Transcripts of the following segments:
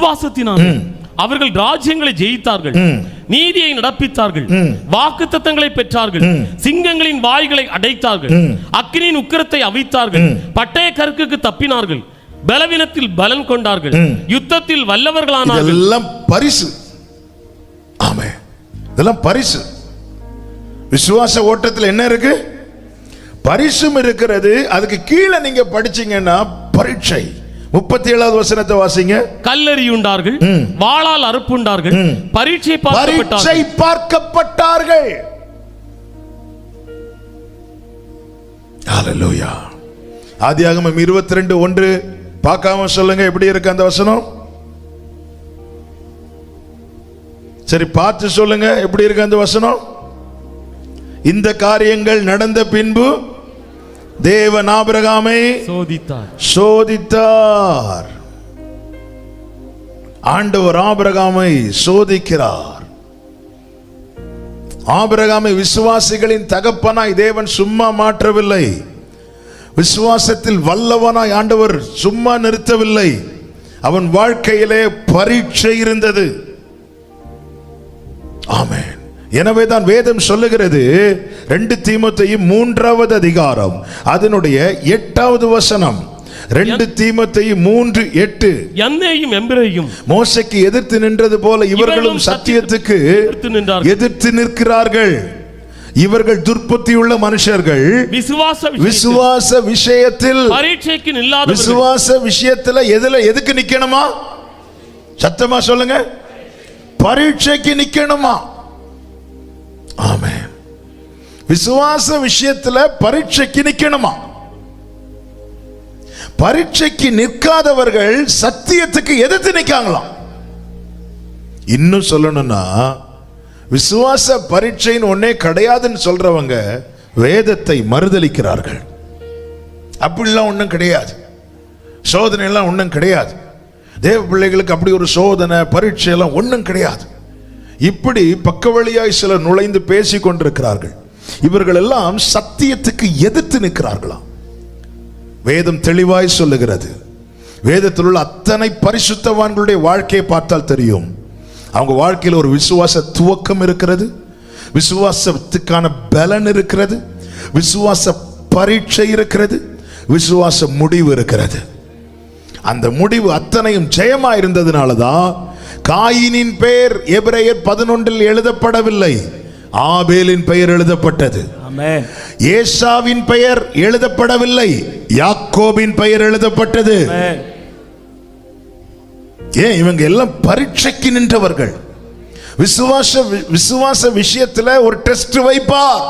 விசுவாசத்தினால் அவர்கள் ராஜ்யங்களை ஜெயித்தார்கள். நீதியை நடப்பித்தார்கள். வாக்கு தத்தங்களை பெற்றார்கள். சிங்கங்களின் வாய்களை அடைத்தார்கள். அக்கினியின் உக்கிரத்தை அவித்தார்கள். பட்டய கருக்குக்கு தப்பினார்கள். பலவீனத்தில் பலன் கொண்டார்கள். யுத்தத்தில் வல்லவர்களானார்கள். இதெல்லாம் பரிசு. ஆமே. இதெல்லாம் பரிசு. விசுவாச ஓட்டத்தில் என்ன இருக்கு? பரிசும் இருக்கிறது. அதுக்கு கீழே நீங்க படிச்சீங்கன்னா பரீட்சை. முப்பத்தி ஏழாவது வசனத்தை வாசிங்க. கல்லறியுண்டார்கள் வாளால் அறுப்புண்டார்கள் பரீட்சை பரீட்சை பார்க்கப்பட்டார்கள். ஹalleluya. ஆதியாகமம் 22 ஒன்று. பார்க்காம சொல்லுங்க எப்படி இருக்கு அந்த வசனம்? சரி பார்த்து சொல்லுங்க எப்படி இருக்கு அந்த வசனம்? இந்த காரியங்கள் நடந்த பின்பு தேவன் ஆபிரகாமை சோதித்தார். சோதித்தார். ஆண்டவர் ஆபிரகாமை சோதிக்கிறார். ஆபிரகாமை விசுவாசிகளின் தகப்பனாய் தேவன் சும்மா மாற்றவில்லை. விசுவாசத்தில் வல்லவனாய் ஆண்டவர் சும்மா நிறுத்தவில்லை. அவன் வாழ்க்கையிலே பரீட்சை இருந்தது. ஆமென். எனவே தான் வேதம் சொல்லுகிறது. ரெண்டு தீமத்தையும் மூன்றாவது அதிகாரம். அதனுடைய எட்டாவது வசனம். ரெண்டு தீமத்தையும் மூன்று எட்டு. எந்தையும் எம்பிரையும் மோசைக்கு எதிர்த்து நின்றது போல இவர்களும் சத்தியத்துக்கு எதிர்த்து நிற்கிறார்கள். இவர்கள் துர்ப்பத்தியுள்ள மனுஷர்கள். விசுவாச விசுவாச விஷயத்தில். பரீட்சைக்கு நில்லாத விசுவாச விஷயத்துல எதுல எதுக்கு நிக்கணுமா? சத்தமா சொல்லுங்க. பரீட்சைக்கு நிக்கணுமா? ஆமே விசுவாச விஷயத்துல பரீட்சைக்கு நிக்கணுமா? பரீட்சைக்கு நிற்காதவர்கள் சத்தியத்துக்கு எதிர்த்து நிற்காங்களாம். இன்னும் சொல்லணும்னா விசுவாச பரீட்சைன்னு ஒன்னே கிடையாதுன்னு சொல்றவங்க வேதத்தை மறுதலிக்கிறார்கள். அப்படிலாம் ஒன்றும் கிடையாது. சோதனை எல்லாம் ஒன்றும் கிடையாது. தேவ பிள்ளைகளுக்கு அப்படி ஒரு சோதனை பரீட்சை எல்லாம் ஒன்றும் கிடையாது. இப்படி பக்க வழியாய் சிலர் நுழைந்து பேசிக் கொண்டிருக்கிறார்கள். இவர்கள் எல்லாம் சத்தியத்துக்கு எதிர்த்து நிற்கிறார்களாம். வேதம் தெளிவாய் சொல்லுகிறது. வேதத்தில் உள்ள அத்தனை பரிசுத்தவான்களுடைய வாழ்க்கையை பார்த்தால் தெரியும். அவங்க வாழ்க்கையில் ஒரு விசுவாச துவக்கம் இருக்கிறது. விசுவாசத்துக்கான பலன் இருக்கிறது. விசுவாச பரீட்சை இருக்கிறது. விசுவாச முடிவு இருக்கிறது. அந்த முடிவு அத்தனையும் ஜெயமா இருந்ததுனால தான் காயினின் பெயர் எபிரேயர் பதினொன்றில் எழுதப்படவில்லை. ஆபேலின் பெயர் எழுதப்பட்டது. ஏசாவின் பெயர் எழுதப்படவில்லை. யாக்கோபின் பெயர் எழுதப்பட்டது. ஏன் இவங்க எல்லாம் பரீட்சைக்கு நின்றவர்கள்? விசுவாச விசுவாச விஷயத்துல ஒரு டெஸ்ட் வைப்பார்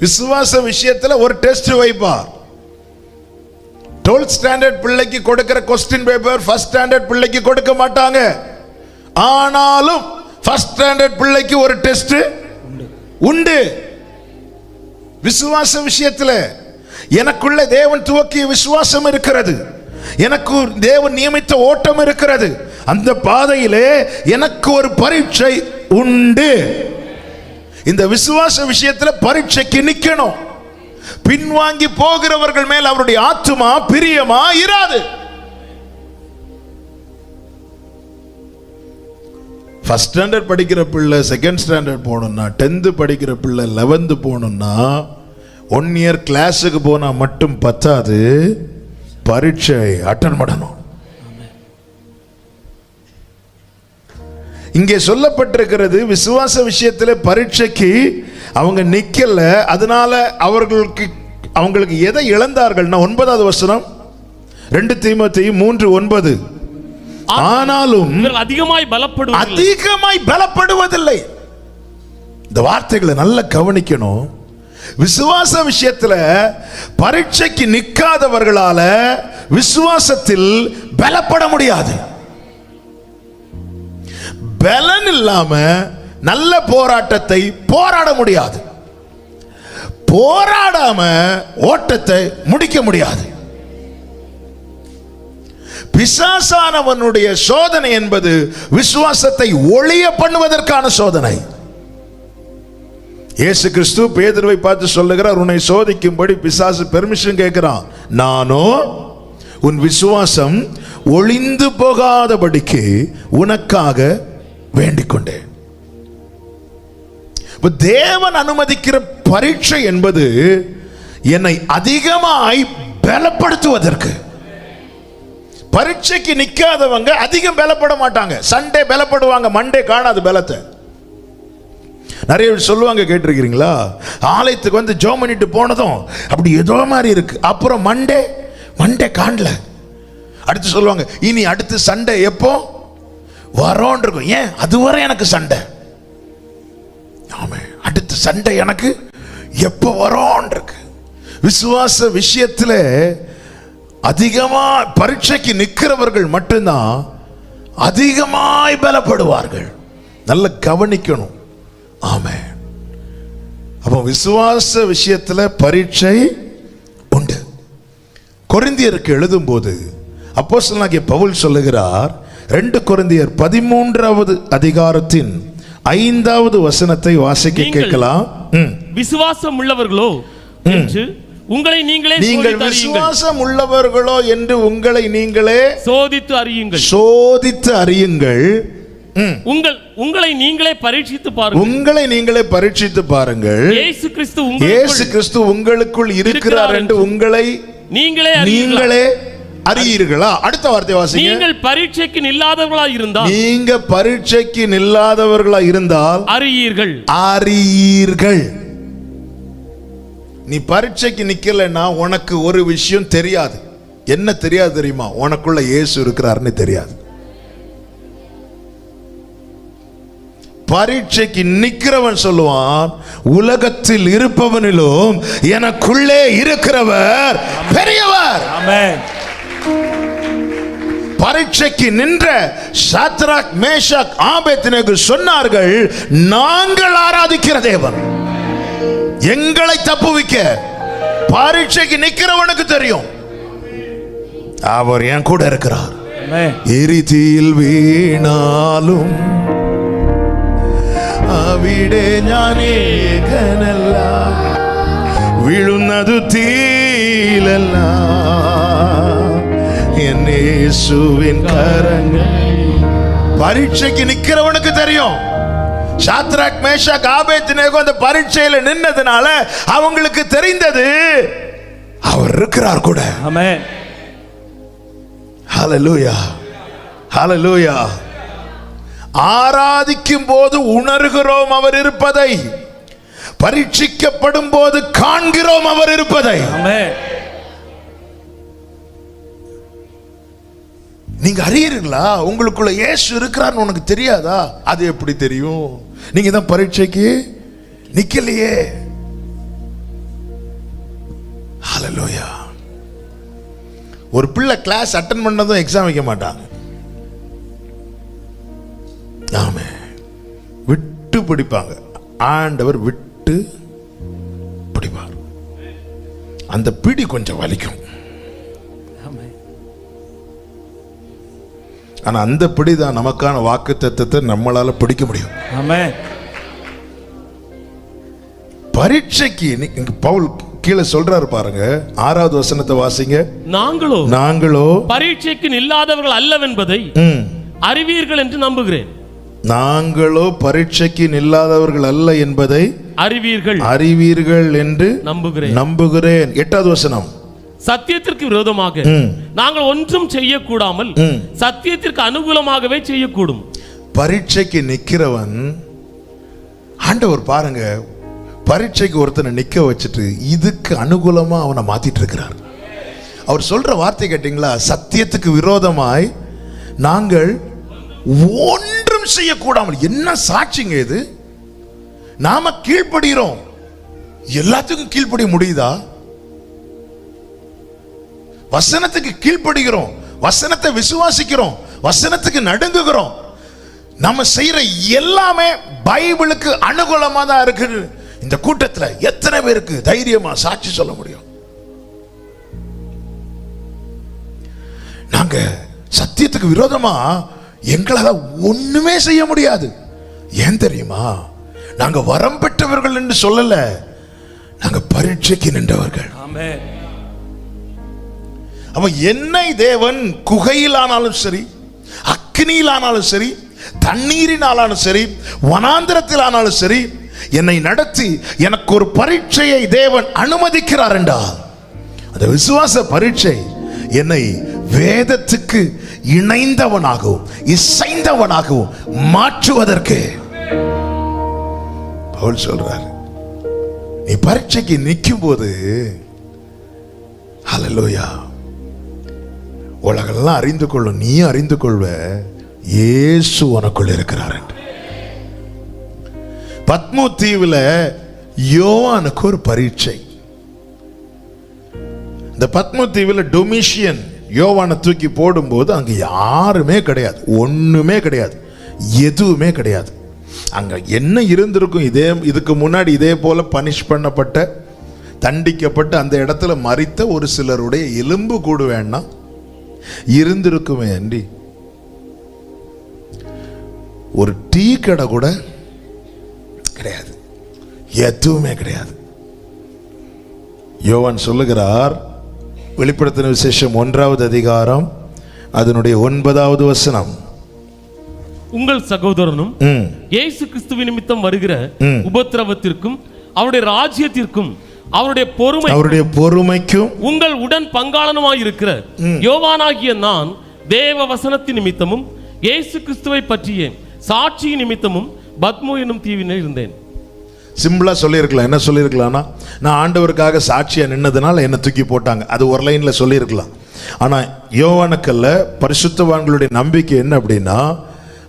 விசுவாச விஷயத்துல ஒரு டெஸ்ட் வைப்பார் டுவெல்த் ஸ்டாண்டர்ட் பிள்ளைக்கு கொடுக்கிற கொஸ்டின் பேப்பர் ஃபர்ஸ்ட் ஸ்டாண்டர்ட் பிள்ளைக்கு கொடுக்க மாட்டாங்க. ஆனாலும் ஃபர்ஸ்ட் ஸ்டாண்டர்ட் பிள்ளைக்கு ஒரு டெஸ்ட் உண்டு. விசுவாச விஷயத்தில் எனக்குள்ள தேவன் துவக்கிய விசுவாசம் இருக்கிறது. எனக்கு தேவன் நியமித்த ஓட்டம் இருக்கிறது. அந்த பாதையிலே எனக்கு ஒரு பரீட்சை உண்டு. இந்த விசுவாச விஷயத்தில் பரீட்சைக்கு நிற்கணும் பின்வாங்கி போகிறவர்கள் மேல் அவருடைய ஆத்துமா பிரியமா இராது. ஃபஸ்ட் ஸ்டாண்டர்ட் படிக்கிற பிள்ளை செகண்ட் ஸ்டாண்டர்ட் போகணும்னா டென்த்து படிக்கிற பிள்ளை லெவன்த்து போகணும்னா ஒன் இயர் கிளாஸுக்கு போனால் மட்டும் பத்தாது பரீட்சை அட்டன் பண்ணணும். இங்கே சொல்லப்பட்டிருக்கிறது விசுவாச விஷயத்தில் பரீட்சைக்கு அவங்க நிக்கல அதனால அவர்களுக்கு அவங்களுக்கு எதை இழந்தார்கள்னா ஒன்பதாவது வசனம் ரெண்டு தீமத்தையும் மூன்று ஒன்பது. ஆனாலும் அதிகமாய் பலப்படுவதில்லை. அதிகமாய் பலப்படுவதில்லை. இந்த வார்த்தைகளை நல்லா கவனிக்கணும். விசுவாச விஷயத்துல பரீட்சைக்கு நிற்காதவர்களால விசுவாசத்தில் பலப்பட முடியாது. பலன் இல்லாம நல்ல போராட்டத்தை போராட முடியாது. போராடாம ஓட்டத்தை முடிக்க முடியாது. பிசாசானவனுடைய சோதனை என்பது விசுவாசத்தை ஒளிய பண்ணுவதற்கான சோதனை. இயேசு கிறிஸ்து பேதர்வை பார்த்து சொல்லுகிறார் உன்னை சோதிக்கும்படி பிசாசு பெர்மிஷன் கேட்கிறான். நானோ உன் விசுவாசம் ஒளிந்து போகாதபடிக்கு உனக்காக வேண்டிக் கொண்டேன் இப்போ தேவன் அனுமதிக்கிற பரீட்சை என்பது என்னை அதிகமாய் பலப்படுத்துவதற்கு. பரீட்சைக்கு நிற்காதவங்க அதிகம் பலப்பட மாட்டாங்க. சண்டே பலப்படுவாங்க மண்டே காணாது பலத்தை. நிறைய பேர் சொல்லுவாங்க கேட்டிருக்கிறீங்களா? ஆலயத்துக்கு வந்து ஜோம் பண்ணிட்டு போனதும் அப்படி ஏதோ மாதிரி இருக்கு. அப்புறம் மண்டே மண்டே காணல. அடுத்து சொல்லுவாங்க இனி அடுத்து சண்டே எப்போ? வரோன் இருக்கும் ஏன்? அதுவரை எனக்கு சண்டை ஆமே. அடுத்த சண்டை எனக்கு எப்போ வரோன் இருக்கு விசுவாச விஷயத்தில் அதிகமாக பரீட்சைக்கு நிற்கிறவர்கள் மட்டும்தான் அதிகமாய் பலப்படுவார்கள். நல்ல கவனிக்கணும். ஆமே. அப்போ விசுவாச விஷயத்தில் பரீட்சை உண்டு. கொரிந்தியருக்கு எழுதும்போது அப்போஸ்தலனாகிய பவுல் சொல்லுகிறார் ரெண்டு கொரிந்தியர் பதிமூன்றாவது அதிகாரத்தின் ஐந்தாவது வசனத்தை வாசிக்க கேட்கலாம். விசுவாசம் உள்ளவர்களோ என்று உங்களை நீங்களே நீங்கள் விசுவாசம் உள்ளவர்களோ என்று உங்களை நீங்களே சோதித்து அறியுங்கள். சோதித்து அறியுங்கள். உங்கள் உங்களை நீங்களே பரீட்சித்து பாருங்கள். உங்களை நீங்களே பரீட்சித்து பாருங்கள். இயேசு கிறிஸ்து இயேசு கிறிஸ்து உங்களுக்குள் இருக்கிறார் என்று உங்களை நீங்களே அறியுங்கள் நீங்களே அறியீர்களா? அடுத்த வார்த்தை வாசிங்க. நீங்கள் பரீட்சைக்கு நில்லாதவர்களா இருந்தால் நீங்க பரீட்சைக்கு நில்லாதவர்களா இருந்தால் அறியீர்கள். அறியீர்கள். நீ பரீட்சைக்கு நிக்கலைன்னா உனக்கு ஒரு விஷயம் தெரியாது. என்ன தெரியாது தெரியுமா? உனக்குள்ள இயேசு இருக்கிறாருன்னு தெரியாது. பரீட்சைக்கு நிக்கிறவன் சொல்லுவான் உலகத்தில் இருப்பவனிலும் எனக்குள்ளே இருக்கிறவர் பெரியவர். Amen. பரீட்சைக்கு நின்ற சாத்ராக் மேஷாக் ஆபேத்தினகு சொன்னார்கள் நாங்கள் ஆராதிக்கிற தேவன் எங்களை தப்புவிக்க பரீட்சைக்கு நிக்கிறவனுக்கு தெரியும் அவர் என் கூட இருக்கிறார் Amen. എരിതിയിൽ വീണാലും അവിടെ ഞാൻ ഏകനല്ല വീഴുന്നതു തീലല്ല என்னேசுவின் கரங்கள் பரீட்சைக்கு நிக்கிறவனுக்கு தெரியும் சாத்ராக் மேஷா காபேத்தினேகோ அந்த பரீட்சையில நின்னதுனால அவங்களுக்கு தெரிந்தது அவர் இருக்கிறார் கூட ஆமே ஹalleluya ஹalleluya ஆராதிக்கும் போது உணர்கிறோம் அவர் இருப்பதை பரீட்சிக்கப்படும் போது காண்கிறோம் அவர் இருப்பதை ஆமென் நீங்க அறியறீங்களா? உங்களுக்குள்ள இயேசு இருக்கிறான்னு உனக்கு தெரியாதா? அது எப்படி தெரியும்? நீங்க தான் பரீட்சைக்கு நிக்கலையே. ஹலலோயா ஒரு பிள்ளை கிளாஸ் அட்டன் பண்ணதும் எக்ஸாம் வைக்க மாட்டாங்க ஆமே. விட்டு பிடிப்பாங்க. ஆண்டவர் விட்டு பிடிப்பார். அந்த பிடி கொஞ்சம் வலிக்கும். ஆனா அந்த பிடி தான் நமக்கான வாக்கு தத்துவத்தை நம்மளால பிடிக்க முடியும். Amen. பரீட்சைக்கு பவுல் கீழே சொல்றாரு பாருங்க. ஆறாவது வசனத்தை வாசிங்க. நாங்களோ? நாங்களோ? பரீட்சைக்கு நில்லாதவர்கள் அல்லவென்பதை அறிவீர்கள் என்று நம்புகிறேன். நாங்களோ பரீட்சைக்கு நில்லாதவர்கள் அல்ல என்பதை அறிவீர்கள். அறிவீர்கள் என்று நம்புகிறேன். நம்புகிறேன். எட்டாவது வசனம். சத்தியத்திற்கு விரோதமாக. நாங்கள் ஒன்றும் செய்யக்கூடாமல். சத்தியத்திற்கு அனுகூலமாகவே செய்யக்கூடும். பரீட்சைக்கு நிக்கிறவன் ஆண்டவர் பாருங்க பரீட்சைக்கு ஒருத்தனை நிக்க வச்சுட்டு இதுக்கு அனுகூலமா அவனை மாத்திட்டு இருக்கிறார் அவர் சொல்ற வார்த்தை கேட்டீங்களா? சத்தியத்துக்கு விரோதமாய் நாங்கள் ஒன்றும் செய்யக்கூடாமல் என்ன சாட்சிங்க இது? நாம கீழ்ப்படுகிறோம். எல்லாத்துக்கும் கீழ்ப்படிய முடியுதா? வசனத்துக்கு கீழ்ப்படுகிறோம். வசனத்தை விசுவாசிக்கிறோம். வசனத்துக்கு நடுங்குகிறோம். நம்ம செய்யற எல்லாமே பைபிளுக்கு அனுகூலமா தான் இருக்குது. இந்த கூட்டத்தில் எத்தனை பேருக்கு தைரியமா சாட்சி சொல்ல முடியும்? நாங்க சத்தியத்துக்கு விரோதமா எங்களால ஒண்ணுமே செய்ய முடியாது. ஏன் தெரியுமா? நாங்க வரம் பெற்றவர்கள் என்று சொல்லல. நாங்க பரீட்சைக்கு நின்றவர்கள். ஆமே அப்போ என்னை தேவன் குகையிலானாலும் சரி அக்னியிலானாலும் சரி தண்ணீரினாலும் சரி வனாந்திரத்தில் ஆனாலும் சரி என்னை நடத்தி எனக்கு ஒரு பரீட்சையை தேவன் அனுமதிக்கிறார் என்றால் அந்த விசுவாச பரீட்சை என்னை வேதத்துக்கு இணைந்தவனாகவும் இசைந்தவனாகவும் மாற்றுவதற்கு. பவுல் சொல்றார் நீ பரீட்சைக்கு நிற்கும் போது ஹalleluya உலகெல்லாம் அறிந்து கொள்ளும் நீ அறிந்து கொள்வ. இயேசு உனக்குள் இருக்கிறார் என்று. பத்மு தீவில் யோவானுக்கு ஒரு பரீட்சை. இந்த பத்ம தீவில் டொமிஷியன் யோவானை தூக்கி போடும்போது அங்கே யாருமே கிடையாது. ஒன்றுமே கிடையாது. எதுவுமே கிடையாது. அங்கே என்ன இருந்திருக்கும் இதே இதுக்கு முன்னாடி இதே போல பனிஷ் பண்ணப்பட்ட தண்டிக்கப்பட்டு அந்த இடத்துல மறித்த ஒரு சிலருடைய எலும்பு கூடு வேணாம் இருந்திருக்குமே அண்டி. ஒரு டீ கடை கூட கிடையாது. எதுவுமே கிடையாது. யோவான் சொல்லுகிறார் வெளிப்படுத்தின விசேஷம் ஒன்றாவது அதிகாரம் அதனுடைய ஒன்பதாவது வசனம். உங்கள் சகோதரனும் இயேசு கிறிஸ்துவின் நிமித்தம் வருகிற. உபத்திரவத்திற்கும் அவருடைய ராஜ்யத்திற்கும் அவருடைய பொறுமை அவருடைய பொறுமைக்கும் உங்கள் உடன் பங்காளனுமாய் இருக்கிற யோவானாகிய நான் தேவ வசனத்தின் நிமித்தமும் இயேசு கிறிஸ்துவை பற்றிய சாட்சி நிமித்தமும் பத்மு என்னும் தீவினில் இருந்தேன். சிம்பிளா சொல்லியிருக்கலாம். என்ன சொல்லியிருக்கலாம்னா நான் ஆண்டவருக்காக சாட்சியா நின்னதுனால என்ன தூக்கி போட்டாங்க. அது ஒரு லைன்ல சொல்லியிருக்கலாம். ஆனா யோவானுக்கல்ல பரிசுத்தவான்களுடைய நம்பிக்கை என்ன அப்படின்னா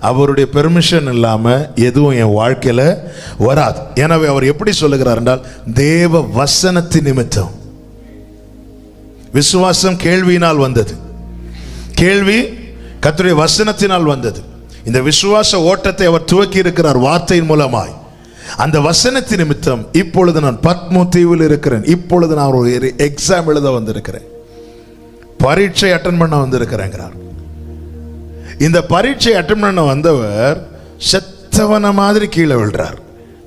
அவருடைய பெர்மிஷன் இல்லாமல் எதுவும் என் வாழ்க்கையில் வராது. எனவே அவர் எப்படி சொல்லுகிறார் என்றால் தேவ வசனத்தின் நிமித்தம். விசுவாசம் கேள்வியினால் வந்தது. கேள்வி கத்துடைய வசனத்தினால் வந்தது. இந்த விசுவாச ஓட்டத்தை அவர் துவக்கி இருக்கிறார் வார்த்தையின் மூலமாய். அந்த வசனத்தின் நிமித்தம் இப்பொழுது நான் பத்ம தீவில் இருக்கிறேன். இப்பொழுது நான் ஒரு எக்ஸாம் எழுத வந்திருக்கிறேன். பரீட்சை அட்டன் பண்ண வந்திருக்கிறேங்கிறார் இந்த பரீட்சை அட்டன் பண்ண வந்தவர் செத்தவன மாதிரி கீழே விழுறார்.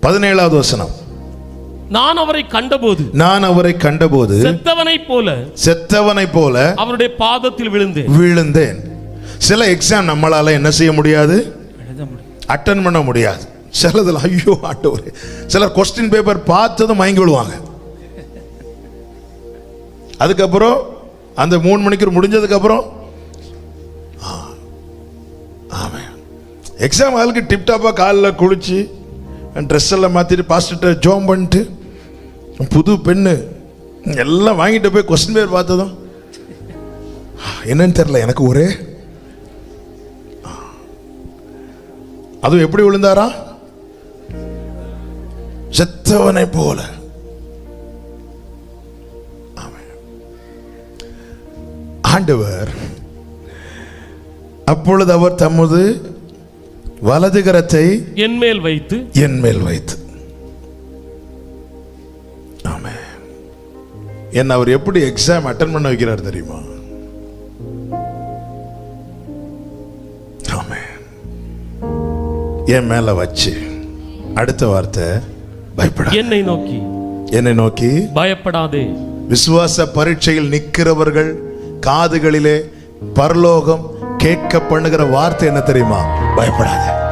பதினேழாவது வசனம். நான் அவரை கண்டபோது நான் அவரை கண்டபோது செத்தவனைப் போல செத்தவனைப் போல அவருடைய பாதத்தில் விழுந்தேன். விழுந்தேன். சில எக்ஸாம் நம்மளால என்ன செய்ய முடியாது? அட்டன் பண்ண முடியாது. சிலதுல ஐயோ ஆண்டவரே. சிலர் கொஸ்டின் பேப்பர் பார்த்ததும் மயங்கி விழுவாங்க. அதுக்கப்புறம் அந்த மூணு மணிக்கு முடிஞ்சதுக்கு அப்புறம் ஆமாம் எக்ஸாம் ஆளுக்கு டிப்டாப்பாக காலில் குளித்து ட்ரெஸ் எல்லாம் மாற்றிட்டு பாஸ்டர்கிட்ட ஜோம் பண்ணிட்டு புது பெண்ணு எல்லாம் வாங்கிட்டு போய் கொஸ்டின் பேர் பார்த்ததும் என்னன்னு தெரியல எனக்கு ஒரே அதுவும் எப்படி விழுந்தாரா செத்தவனை போல. ஆண்டவர் அப்பொழுது அவர் தமது வலது கரத்தை என் மேல் வைத்து என் மேல் வைத்து. ஆமென். என்ன அவர் எப்படி எக்ஸாம் அட்டன் பண்ண வைக்கிறார் தெரியுமா? ஆமென். என் மேல வச்சு. அடுத்த வார்த்தை பயப்பட என்னை நோக்கி. என்னை நோக்கி. பயப்படாதே. விசுவாச பரீட்சையில் நிற்கிறவர்கள் காதுகளிலே பரலோகம் கேட்க பண்ணுகிற வார்த்தை என்ன தெரியுமா? பயப்படாத.